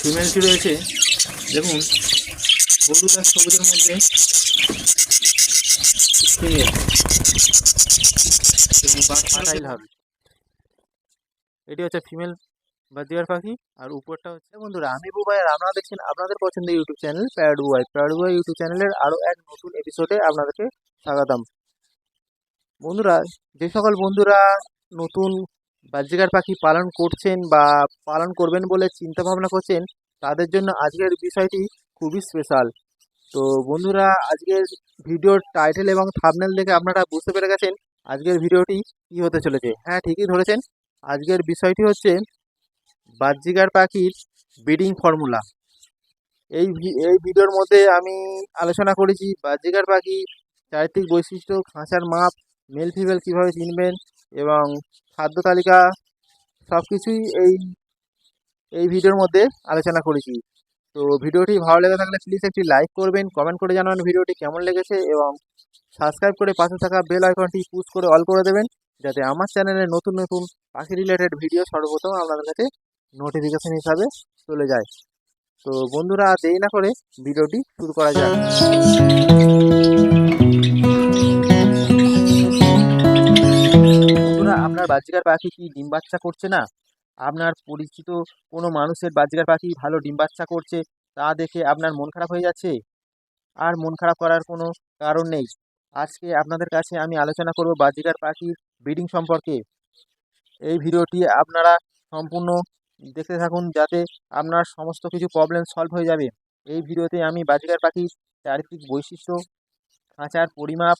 ফিমেলটি রয়েছে। দেখুন হলুদ আর সবুজের মধ্যে ফিমেল হবে। এটি হচ্ছে ফিমেল বাজিয়ার পাখি আর উপরটা হচ্ছে বন্ধুরা আমি বুবাই আর আপনারা দেখছেন আপনাদের পছন্দের YouTube channel pad Bubai pad Bubai YouTube চ্যানেলের আরও এক নতুন এপিসোডে আপনাদেরকে স্বাগতম। বন্ধুরা যে সকল বন্ধুরা নতুন বাজিকার পাখি পালন করছেন বা পালন করবেন বলে চিন্তা ভাবনা করছেন, তাদের জন্য আজকের বিষয়টি খুবই স্পেশাল তো বন্ধুরা, আজকের ভিডিওর টাইটেল এবং থাবনেল দেখে আপনারা বুঝতে পেরে গেছেন আজকের ভিডিওটি কী হতে চলেছে। হ্যাঁ ঠিকই ধরেছেন। আজকের বিষয়টি হচ্ছে বাহ্যিকার পাখির ব্রিডিং ফর্মুলা এই এই ভিডিওর মধ্যে আমি আলোচনা করেছি বাহ্যিকার পাখি চারিত্রিক বৈশিষ্ট্য, খাঁচার মাপ মেল ফিমেল কীভাবে চিনবেন এবং খাদ্য তালিকা সব কিছুই এই এই ভিডিওর মধ্যে আলোচনা করেছি। তো ভিডিওটি ভালো লেগে থাকলে প্লিজ একটি লাইক করবেন কমেন্ট করে জানাবেন ভিডিওটি কেমন লেগেছে এবং সাবস্ক্রাইব করে পাশে থাকা বেল আইকনটি পুশ করে অল করে দেবেন, যাতে আমার চ্যানেলে নতুন নতুন পাখি রিলেটেড ভিডিও সর্বপ্রথম আপনাদের কাছে নোটিফিকেশন হিসাবে চলে যায়। তো বন্ধুরা, দেরি না করে ভিডিওটি শুরু করা যাক। আপনার বাজিকার পাখি কি ডিম বাচ্চা করছে না? আপনার পরিচিত কোনো মানুষের বাজিকার পাখি ভালো ডিম বাচ্চা করছে, তা দেখে আপনার মন খারাপ হয়ে যাচ্ছে? আর মন খারাপ করার কোনো কারণ নেই। আজকে আপনাদের কাছে আমি আলোচনা করব বাজিকার পাখির ব্রিডিং সম্পর্কে। এই ভিডিওটি আপনারা সম্পূর্ণ দেখতে থাকুন যাতে আপনার সমস্ত কিছু প্রবলেম সলভ হয়ে যাবে। এই ভিডিওতে আমি বাজিকার পাখির চারিত্রিক বৈশিষ্ট্য, খাঁচার পরিমাপ,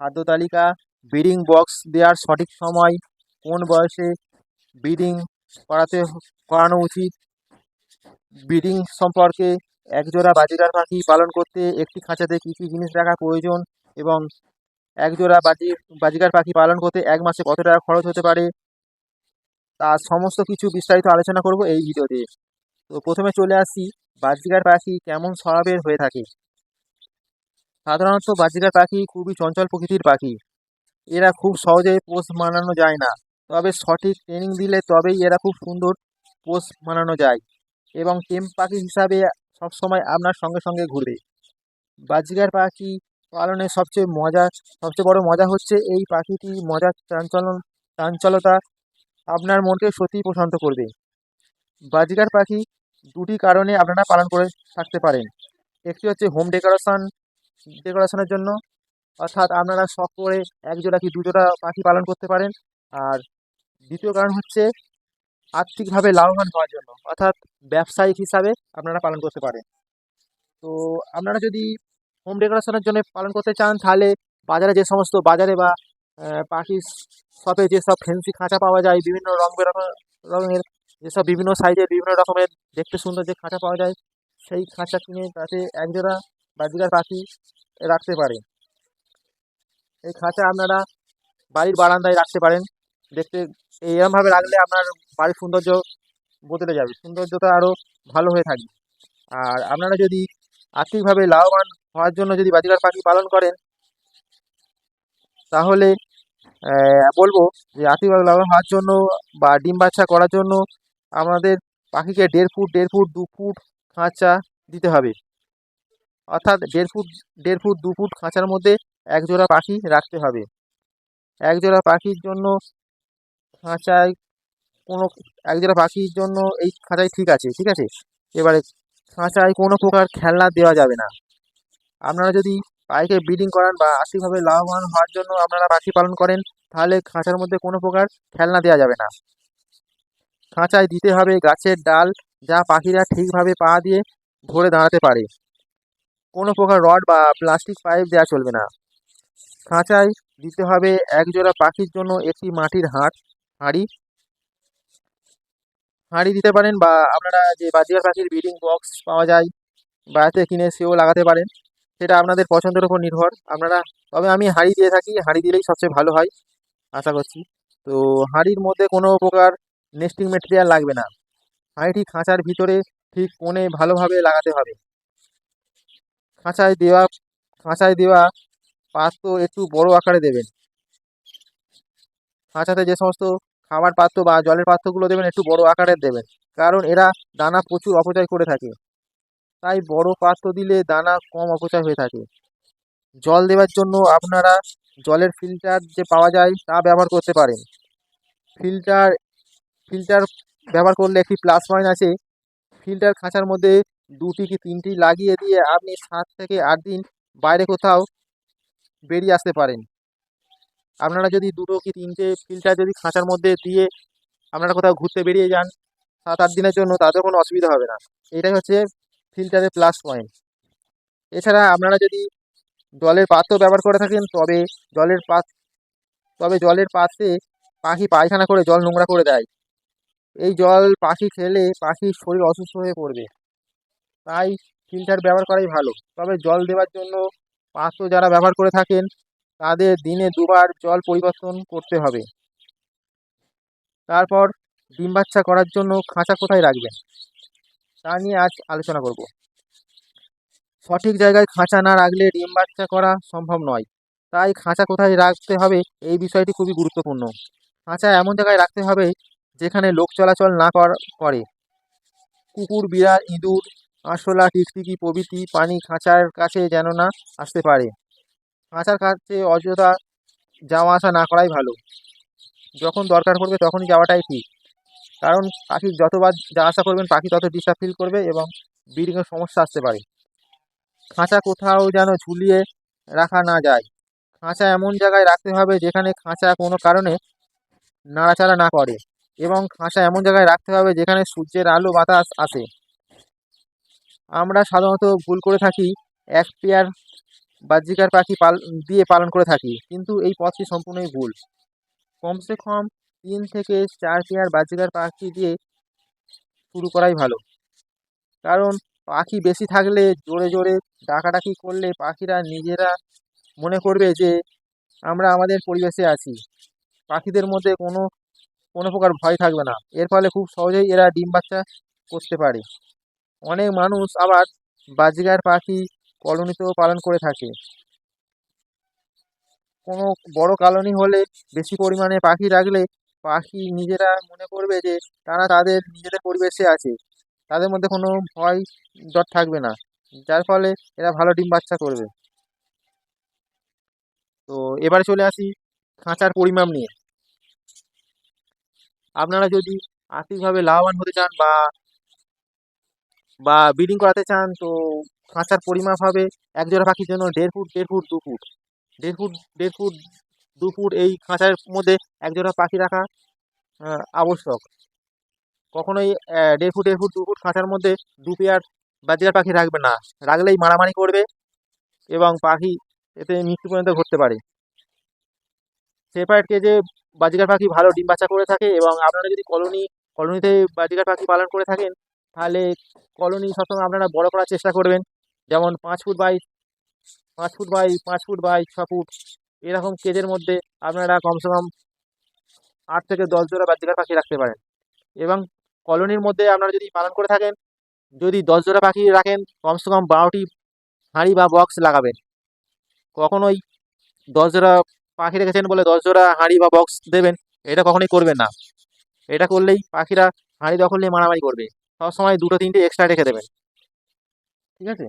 খাদ্য তালিকা ব্রিডিং বক্স দেওয়ার সঠিক সময়, কোন বয়সে ব্রিডিং করাতে, করানো উচিত? ব্রিডিং সম্পর্কে একজোড়া বাজিকার পাখি পালন করতে একটি খাঁচাতে কী কী জিনিস রাখা প্রয়োজন? এবং একজোড়া বাজি, বাজিকার পাখি পালন করতে এক মাসে কত টাকা খরচ হতে পারে? তার সমস্ত কিছু বিস্তারিত আলোচনা করব এই ভিডিওতে। তো প্রথমে চলে আসি, বাজিকার পাখি কেমন স্বভাবের হয়ে থাকে? সাধারণত বাজিকার পাখি খুবই চঞ্চল প্রকৃতির পাখি। এরা খুব সহজে পোষ মানানো যায় না। তবে সঠিক ট্রেনিং দিলে তবেই এরা খুব সুন্দর পোষ মানানো যায় এবং টেম পাখি হিসাবে সবসময় আপনার সঙ্গে সঙ্গে ঘুরবে বাজিকার পাখি পালনের সবচেয়ে মজা, সবচেয়ে বড় মজা হচ্ছে এই পাখিটি মজার চাঞ্চলন চাঞ্চলতা আপনার মনকে সত্যিই প্রশান্ত করবে। বাজিকার পাখি দুটি কারণে আপনারা পালন করে থাকতে পারেন। একটি হচ্ছে হোম ডেকোরেশন ডেকোরেশনের জন্য অর্থাৎ আপনারা শখ করে একজোড়া কি দুজোড়া পাখি পালন করতে পারেন। আর দ্বিতীয় কারণ হচ্ছে আর্থিকভাবে লাভবান হওয়ার জন্য, অর্থাৎ ব্যবসায়িক হিসাবে আপনারা পালন করতে পারেন। তো আপনারা যদি হোম ডেকোরেশনের জন্য পালন করতে চান, তাহলে বাজারে যে সমস্ত বাজারে বা পাখির শপে যেসব ফেন্সি খাঁচা পাওয়া যায়, বিভিন্ন রং বেরঙের রঙের যেসব বিভিন্ন সাইজের বিভিন্ন রকমের দেখতে সুন্দর যে খাঁচা পাওয়া যায়, সেই খাঁচা কিনে তাতে একজোড়া বা বাজিকার পাখি রাখতে পারে এই খাঁচা আপনারা বাড়ির বারান্দায় রাখতে পারেন। দেখতে এরমভাবে রাখলে আপনার বাড়ির সৌন্দর্য বদলে যাবে। সৌন্দর্যটা আরও ভালো হয়ে থাকবে। আর আপনারা যদি আর্থিকভাবে লাভবান হওয়ার জন্য যদি বাজিকার পাখি পালন করেন, তাহলে বলব যে আর্থিকভাবে লাভবান হওয়ার জন্য বা ডিম বাচ্চা করার জন্য আমাদের পাখিকে দেড় ফুট দেড় ফুট, দু ফুট খাঁচা দিতে হবে। অর্থাৎ দেড় ফুট দেড় ফুট, দু ফুট খাঁচার মধ্যে এক জোড়া পাখি রাখতে হবে। এক জোড়া পাখির জন্য খাঁচায় কোনো এক জোড়া পাখির জন্য এই খাঁচাই ঠিক আছে ঠিক আছে? এবারে খাঁচায় কোনো প্রকার খেলনা দেওয়া যাবে না। আপনারা যদি পাখিকে ব্রিডিং করান বা আর্থিকভাবে লাভবান হওয়ার জন্য আপনারা পাখি পালন করেন, তাহলে খাঁচার মধ্যে কোনো প্রকার খেলনা দেওয়া যাবে না। খাঁচায় দিতে হবে গাছের ডাল, যা পাখিরা ঠিকভাবে পা দিয়ে ধরে দাঁড়াতে পারে। কোনো প্রকার রড বা প্লাস্টিক পাইপ দেওয়া চলবে না। খাঁচায় দিতে হবে এক জোড়া পাখির জন্য একটি মাটির হাঁড়, হাঁড়ি। হাঁড়ি দিতে পারেন বা আপনারা যে বাজিকার পাখির ব্রিডিং বক্স পাওয়া যায়, বাড়িতে কিনে সেও লাগাতে পারেন। সেটা আপনাদের পছন্দের উপর নির্ভর। আপনারা, তবে আমি হাঁড়ি দিয়ে থাকি, হাঁড়ি দিলেই সবচেয়ে ভালো হয়, আশা করছি। তো হাঁড়ির মধ্যে কোনো প্রকার নেস্টিং মেটেরিয়াল লাগবে না। হাঁড়িটি খাঁচার ভিতরে ঠিক কোণে ভালোভাবে লাগাতে হবে। খাঁচায় দেওয়া খাঁচায় দেওয়া পাত্র একটু বড় আকারে দেবেন। খাঁচাতে যে সমস্ত খাবার পাত্র বা জলের পাত্রগুলো দেবেন, একটু বড় আকারের দেবেন। কারণ এরা দানা প্রচুর অপচয় করে থাকে। তাই বড় পাত্র দিলে দানা কম অপচয় হয়ে থাকে। জল দেওয়ার জন্য আপনারা জলের ফিল্টার যে পাওয়া যায় তা ব্যবহার করতে পারেন। ফিল্টার ফিল্টার ব্যবহার করলে একটি প্লাস পয়েন্ট আছে। ফিল্টার খাঁচার মধ্যে দুটি কি তিনটি লাগিয়ে দিয়ে আপনি সাত থেকে আট দিন বাইরে কোথাও বেরিয়ে আসতে পারেন। আপনারা যদি দুটো কি তিনটে ফিল্টার যদি খাঁচার মধ্যে দিয়ে আপনারা কোথাও ঘুরতে বেরিয়ে যান, সাত আট দিনের জন্য তাদের কোনো অসুবিধা হবে না। এটাই হচ্ছে ফিল্টারের প্লাস পয়েন্ট এছাড়া আপনারা যদি জলের পাত্র ব্যবহার করে থাকেন, তবে জলের পাত তবে জলের পাত্রে পাখি পায়খানা করে জল নোংরা করে দেয়। এই জল পাখি খেলে পাখির শরীর অসুস্থ হয়ে পড়বে। তাই ফিল্টার ব্যবহার করাই ভালো। তবে জল দেওয়ার জন্য পাত্র যারা ব্যবহার করে থাকেন, তাদের দিনে দুবার জল পরিবর্তন করতে হবে। তারপর ডিম বাচ্চা করার জন্য খাঁচা কোথায় রাখবেন? তা নিয়ে আজ আলোচনা করব। সঠিক জায়গায় খাঁচা না রাখলে ডিম বাচ্চা করা সম্ভব নয়। তাই খাঁচা কোথায় রাখতে হবে এই বিষয়টি খুবই গুরুত্বপূর্ণ। খাঁচা এমন জায়গায় রাখতে হবে যেখানে লোক চলাচল না কর- করে। কুকুর, বিড়াল, ইঁদুর আরশোলা টিকটিকি প্রভৃতি পানি খাঁচার কাছে যেন না আসতে পারে। খাঁচার কাছে অযথা যাওয়া আসা না করাই ভালো। যখন দরকার পড়বে তখনই যাওয়াটাই ঠিক। কারণ পাখি যতবার যা আশা করবেন, পাখি তত ডিস্টার্ব ফিল করবে এবং ব্রিডিংয়ের সমস্যা আসতে পারে। খাঁচা কোথাও যেন ঝুলিয়ে রাখা না যায়। খাঁচা এমন জায়গায় রাখতে হবে যেখানে খাঁচা কোনো কারণে নাড়াচাড়া না করে এবং খাঁচা এমন জায়গায় রাখতে হবে যেখানে সূর্যের আলো বাতাস আসে। আমরা সাধারণত ভুল করে থাকি, এক পেয়ার বাহ্যিকার পাখি পাল, দিয়ে পালন করে থাকি, কিন্তু এই পথটি সম্পূর্ণই ভুল। কমসে কম তিন থেকে চার পেয়ার বাহ্যিকার পাখি দিয়ে শুরু করাই ভালো। কারণ পাখি বেশি থাকলে জোরে জোরে ডাকাডাকি করলে পাখিরা নিজেরা মনে করবে যে আমরা আমাদের পরিবেশে আছি। পাখিদের মধ্যে কোনো কোনো প্রকার ভয় থাকবে না। এর ফলে খুব সহজেই এরা ডিম বাচ্চা করতে পারে। অনেক মানুষ আবার বাজরিগার পাখি কলোনিতেও পালন করে থাকে। কোনো বড় কলোনি হলে বেশি পরিমাণে পাখি রাখলে পাখি নিজেরা মনে করবে যে তারা তাদের নিজেদের পরিবেশে আছে। তাদের মধ্যে কোনো ভয় ডর থাকবে না, যার ফলে এরা ভালো ডিম বাচ্চা করবে। তো এবারে চলে আসি খাঁচার পরিমাপ নিয়ে। আপনারা যদি আর্থিকভাবে লাভবান হতে চান বা বা ব্রিডিং করাতে চান, তো খাঁচার পরিমাপ হবে এক জোড়া পাখির জন্য দেড় ফুট দেড় ফুট, দু ফুট। দেড় ফুট দেড় ফুট, দু ফুট এই খাঁচার মধ্যে এক জোড়া পাখি রাখা আবশ্যক। কখনোই দেড় ফুট দেড় ফুট, দু ফুট খাঁচার মধ্যে দু পেয়ার বাজিকার পাখি রাখবে না। রাখলেই মারামারি করবে এবং পাখি এতে মৃত্যু পর্যন্ত ঘটতে পারে। সেপারেট কেজে বাজিকার পাখি ভালো ডিম বাচ্চা করে থাকে এবং আপনারা যদি কলোনি কলোনিতে বাজিকার পাখি পালন করে থাকেন তাহলে কলোনি সবসময় আপনারা বড় করার চেষ্টা করবেন। যেমন পাঁচ ফুট বাই, পাঁচ ফুট বাই, পাঁচ ফুট বাই, ছ ফুট, এরকম কেজের মধ্যে আপনারা কমসে কম আট থেকে দশ জোড়া বাজিকার পাখি রাখতে পারেন। এবং কলোনির মধ্যে আপনারা যদি পালন করে থাকেন, যদি দশ জোড়া পাখি রাখেন, কমসে কম বারোটি হাঁড়ি বা বক্স লাগাবেন। কখনোই দশ জোড়া পাখি রেখেছেন বলে দশ জোড়া হাঁড়ি বা বক্স দেবেন, এটা কখনোই করবেন না। এটা করলেই পাখিরা হাঁড়ি দখল নিয়ে মারামারি করবে। সবসময় দুটো, তিনটে এক্সট্রা রেখে দেবেন ঠিক আছে?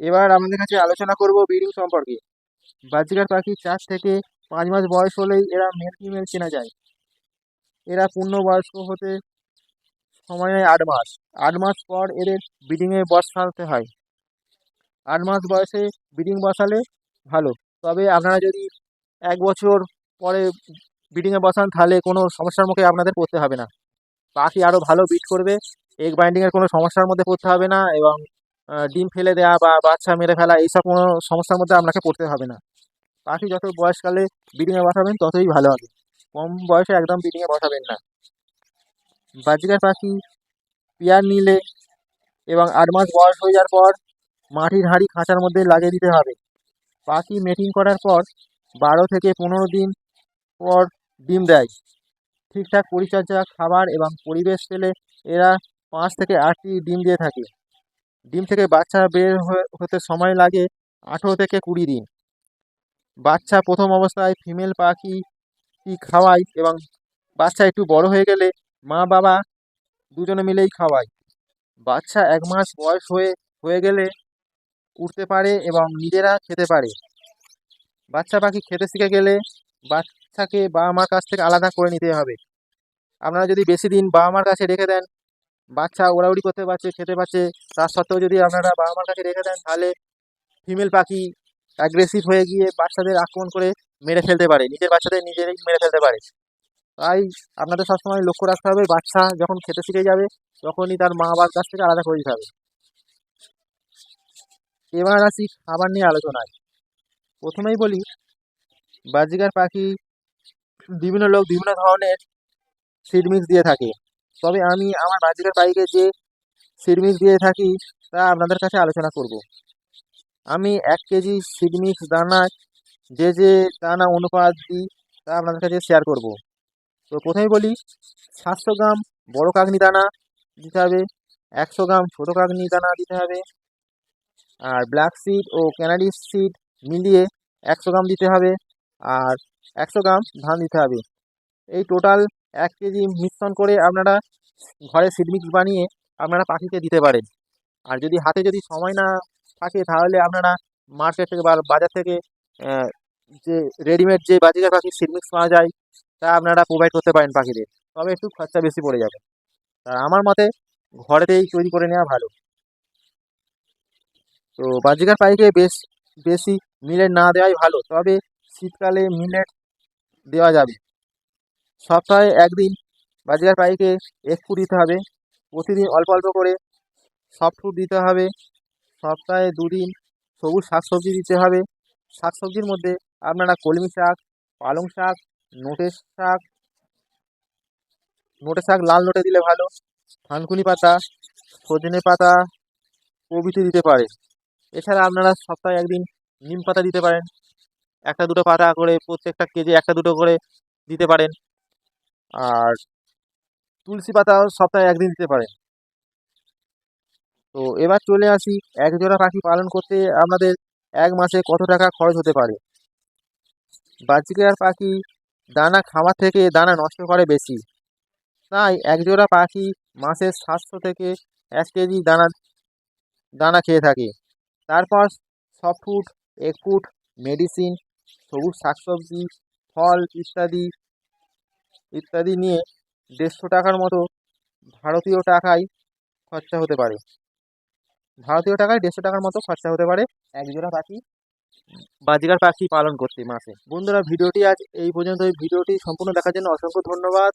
এবার আমাদের কাছে আলোচনা করব ব্রিডিং সম্পর্কে। বাজিকার পাখি চার থেকে পাঁচ মাস বয়স হলেই এরা মেল ফিমেল চেনা যায়। এরা পূর্ণবয়স্ক হতে সময় নেয় আট মাস। আট মাস পর এদের ব্রিডিংয়ে বসাতে হয়। আট মাস বয়সে ব্রিডিং বসালে ভালো। তবে আপনারা যদি এক বছর পরে ব্রিডিংয়ে বসান, তাহলে কোনো সমস্যার মুখে আপনাদের পড়তে হবে না। পাখি আরও ভালো বিট করবে। এগ বাইন্ডিংয়ের কোনো সমস্যার মধ্যে পড়তে হবে না এবং ডিম ফেলে দেওয়া বা বাচ্চা মেরে ফেলা এইসব কোনো সমস্যার মধ্যে আপনাকে পড়তে হবে না। পাখি যত বয়সকালে বিডিংয়ে বসাবেন, ততই ভালো হবে। কম বয়সে একদম বিডিংয়ে বসাবেন না। বাজিকার পাখি পেয়ার নিলে এবং আট মাস বয়স হয়ে যাওয়ার পর মাটির হাঁড়ি খাঁচার মধ্যে লাগিয়ে দিতে হবে। পাখি মেটিং করার পর বারো থেকে পনেরো দিন পর ডিম দেয়। ঠিকঠাক পরিচর্যা, খাবার এবং পরিবেশ পেলে এরা পাঁচ থেকে আটটি ডিম দিয়ে থাকে। ডিম থেকে বাচ্চা বের হতে সময় লাগে আঠেরো থেকে কুড়ি দিন। বাচ্চা প্রথম অবস্থায় ফিমেল পাখি কি খাওয়ায় এবং বাচ্চা একটু বড় হয়ে গেলে মা বাবা দুজনে মিলেই খাওয়ায়। বাচ্চা এক মাস বয়স হয়ে হয়ে গেলে উঠতে পারে এবং নিজেরা খেতে পারে। বাচ্চা পাখি খেতে শিখে গেলে বাচ্চাকে বাবা মার কাছ থেকে আলাদা করে নিতে হবে। আপনারা যদি বেশি দিন বাবা মার কাছে রেখে দেন, বাচ্চা ওড়াউড়ি করতে পারছে, খেতে পারছে, তার সত্ত্বেও যদি আপনারা বাবা মার কাছে রেখে দেন, তাহলে ফিমেল পাখি অ্যাগ্রেসিভ হয়ে গিয়ে বাচ্চাদের আক্রমণ করে মেরে ফেলতে পারে, নিজের বাচ্চাদের নিজেরাই মেরে ফেলতে পারে। তাই আপনাদের সবসময় লক্ষ্য রাখতে হবে, বাচ্চা যখন খেতে শিখে যাবে, তখনই তার মা বাবার কাছ থেকে আলাদা করে দিতে হবে। এবার আসি খাবার নিয়ে আলোচনায়। প্রথমেই বলি বাজিকার পাখি বিভিন্ন লোক বিভিন্ন ধরনের সিড মিক্স দিয়ে থাকে। তবে আমি আমার বাজিকার পাখিকে যে সিড মিক্স দিয়ে থাকি, তা আপনাদের কাছে আলোচনা করব। আমি এক কেজি সিড মিক্স দানা, যে যে দানা অনুপাত দিই, তা আপনাদের কাছে শেয়ার করব। তো প্রথমেই বলি, সাতশো গ্রাম বড় কাগনি দানা দিতে হবে, একশো গ্রাম ছোটো কাগনি দানা দিতে হবে, আর ব্ল্যাক সিড ও ক্যানাডি সিড মিলিয়ে একশো গ্রাম দিতে হবে, আর একশো গ্রাম ধান দিতে হবে। এই টোটাল এক কেজি মিশ্রণ করে আপনারা ঘরে সিড মিক্স বানিয়ে আপনারা পাখিকে দিতে পারেন। আর যদি হাতে যদি সময় না থাকে, তাহলে আপনারা মার্কেট থেকে বা বাজার থেকে যে রেডিমেড যে বাজিকার পাখির সিড মিক্স পাওয়া যায়, তা আপনারা প্রোভাইড করতে পারেন পাখিদের। তবে একটু খরচা বেশি পড়ে যাবে। আর আমার মতে ঘরেতেই তৈরি করে নেওয়া ভালো। তো বাজিকার পাখিকে বেশ, বেশি মিলেট না দেওয়াই ভালো। তবে শীতকালে মিলেট দেওয়া যাবে। সপ্তাহে একদিন বাজিকার এক ফুট দিতে হবে। প্রতিদিন অল্প অল্প করে সফট ফুড দিতে হবে। সপ্তাহে দুদিন সবুজ শাকসবজি দিতে হবে। শাকসবজির মধ্যে আপনারা কলমি শাক, পালং শাক নোটে শাক নোটে শাক লাল নোটে দিলে ভালো। থানকুনি পাতা, সজনে পাতা প্রভৃতি দিতে পারে। এছাড়া আপনারা সপ্তাহে একদিন নিম পাতা দিতে পারেন। একটা দুটো পাতা করে প্রত্যেকটা কেজি একটা দুটো করে দিতে পারেন। আর তুলসী পাতাও সপ্তাহে একদিন দিতে পারেন তো এবার চলে আসি এক জোড়া পাখি পালন করতে আপনাদের এক মাসে কত টাকা খরচ হতে পারে? বাজিকার পাখি দানা খাওয়ার থেকে দানা নষ্ট করে বেশি। তাই এক জোড়া পাখি মাসে সাতশো থেকে এক কেজি দানা দানা খেয়ে থাকে। তারপর soft food, egg food, medicine, সবুজ শাকসবজি, ফল ইত্যাদি ইত্যাদি নিয়ে দেড়শো টাকার মতো ভারতীয় টাকায় খরচা হতে পারে। ভারতীয় টাকায় দেড়শো টাকার মতো খরচা হতে পারে এক জোড়া পাখি বাজিকার পাখি পালন করতে মাসে। বন্ধুরা, ভিডিওটি আজ এই পর্যন্ত ভিডিওটি সম্পূর্ণ দেখার জন্য অসংখ্য ধন্যবাদ।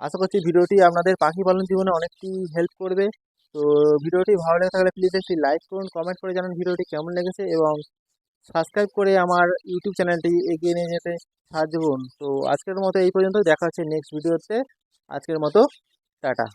আশা করছি ভিডিওটি আপনাদের পাখি পালন জীবনে অনেকটি হেল্প করবে। তো ভিডিওটি ভালো লেগে থাকলে প্লিজ একটি লাইক করুন কমেন্ট করে জানান ভিডিওটি কেমন লেগেছে এবং সাবস্ক্রাইব করে আমার ইউটিউব চ্যানেলটি এগিয়ে নিয়ে যেতে সাহায্য করুন। তো আজকের মতো এই পর্যন্ত দেখা হচ্ছে নেক্সট ভিডিওতে আজকের মতো, টাটা।